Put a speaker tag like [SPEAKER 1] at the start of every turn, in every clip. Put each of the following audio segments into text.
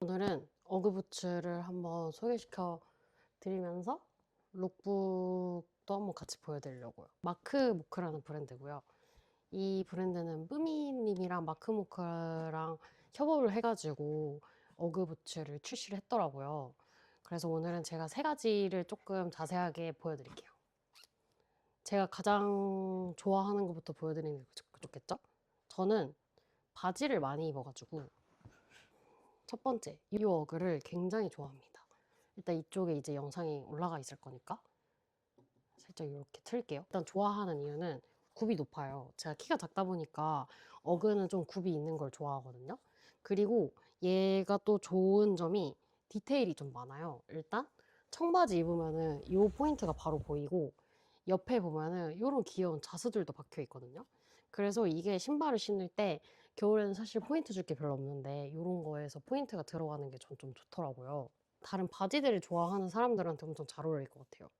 [SPEAKER 1] 오늘은 어그부츠를 한번 소개시켜 드리면서 룩북도 한번 같이 보여드리려고요. 마크모크라는 브랜드고요. 이 브랜드는 뿌미님이랑 마크모크랑 협업을 해가지고 어그부츠를 출시를 했더라고요. 그래서 오늘은 제가 세 가지를 조금 자세하게 보여드릴게요. 제가 가장 좋아하는 것부터 보여드리는 게 좋- 좋겠죠? 저는 바지를 많이 입어가지고 첫 번째, 이 어그를 굉장히 좋아합니다. 일단 이쪽에 이제 영상이 올라가 있을 거니까 살짝 이렇게 틀게요. 일단 좋아하는 이유는 굽이 높아요. 제가 키가 작다 보니까 어그는 좀 굽이 있는 걸 좋아하거든요. 그리고 얘가 또 좋은 점이 디테일이 좀 많아요. 일단 청바지 입으면은 이 포인트가 바로 보이고 옆에 보면은 이런 귀여운 자수들도 박혀 있거든요. 그래서 이게 신발을 신을 때 겨울에는 사실 포인트 줄 게 별로 없는데 이런 거에서 포인트가 들어가는 게 전 좀 좋더라고요. 다른 바지들을 좋아하는 사람들한테 엄청 잘 어울릴 것 같아요.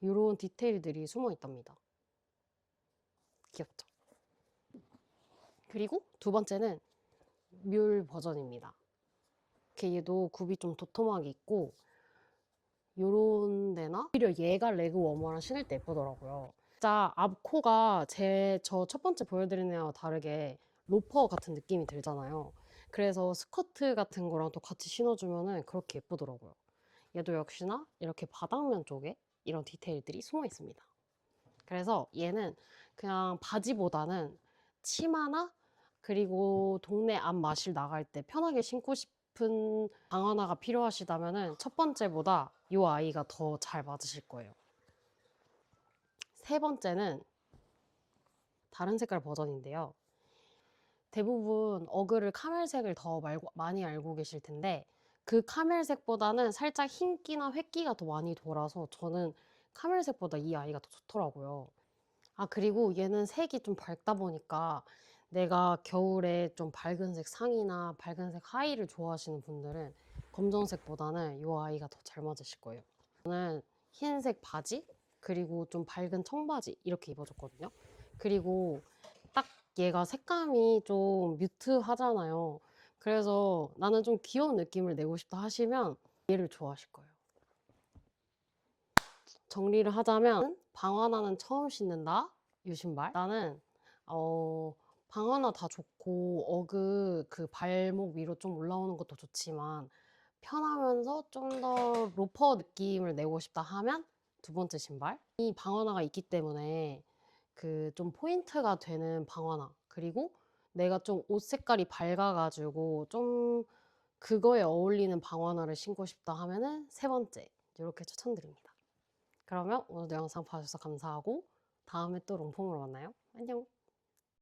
[SPEAKER 1] 이런 디테일들이 숨어 있답니다. 귀엽죠? 그리고 두 번째는 뮬 버전입니다. 이렇게 얘도 굽이 좀 도톰하게 있고 요런 데나 오히려 얘가 레그 워머랑 신을 때 예쁘더라고요. 진짜 앞코가 제 저 첫 번째 보여드린 애와 다르게 로퍼 같은 느낌이 들잖아요. 그래서 스커트 같은 거랑 또 같이 신어주면은 그렇게 예쁘더라고요. 얘도 역시나 이렇게 바닥면 쪽에 이런 디테일들이 숨어 있습니다. 그래서 얘는 그냥 바지보다는 치마나 그리고 동네 앞 마실 나갈 때 편하게 신고 싶은 방하나가 필요하시다면은 첫 번째보다 이 아이가 더 잘 맞으실 거예요. 세 번째는 다른 색깔 버전인데요. 대부분 어그를 카멜색을 더 말고, 많이 알고 계실 텐데 그 카멜색보다는 살짝 흰기나 획기가 더 많이 돌아서 저는 카멜색보다 이 아이가 더 좋더라고요. 아 그리고 얘는 색이 좀 밝다 보니까 내가 겨울에 좀 밝은 색 상의나 밝은 색 하의를 좋아하시는 분들은 검정색보다는 이 아이가 더 잘 맞으실 거예요. 저는 흰색 바지 그리고 좀 밝은 청바지 이렇게 입어줬거든요. 그리고 딱 얘가 색감이 좀 뮤트하잖아요. 그래서 나는 좀 귀여운 느낌을 내고 싶다 하시면 얘를 좋아하실 거예요. 정리를 하자면 방하나는 처음 신는다 이 신발 나는 어 방하나 다 좋고 어그 그 발목 위로 좀 올라오는 것도 좋지만 편하면서 좀 더 로퍼 느낌을 내고 싶다 하면 두 번째 신발 이 방하나가 있기 때문에 그 좀 포인트가 되는 방하나 그리고 내가 좀 옷 색깔이 밝아가지고 좀 그거에 어울리는 방하나를 신고 싶다 하면은 세 번째 이렇게 추천드립니다. 그러면 오늘도 영상 봐주셔서 감사하고 다음에 또 롱폼으로 만나요. 안녕.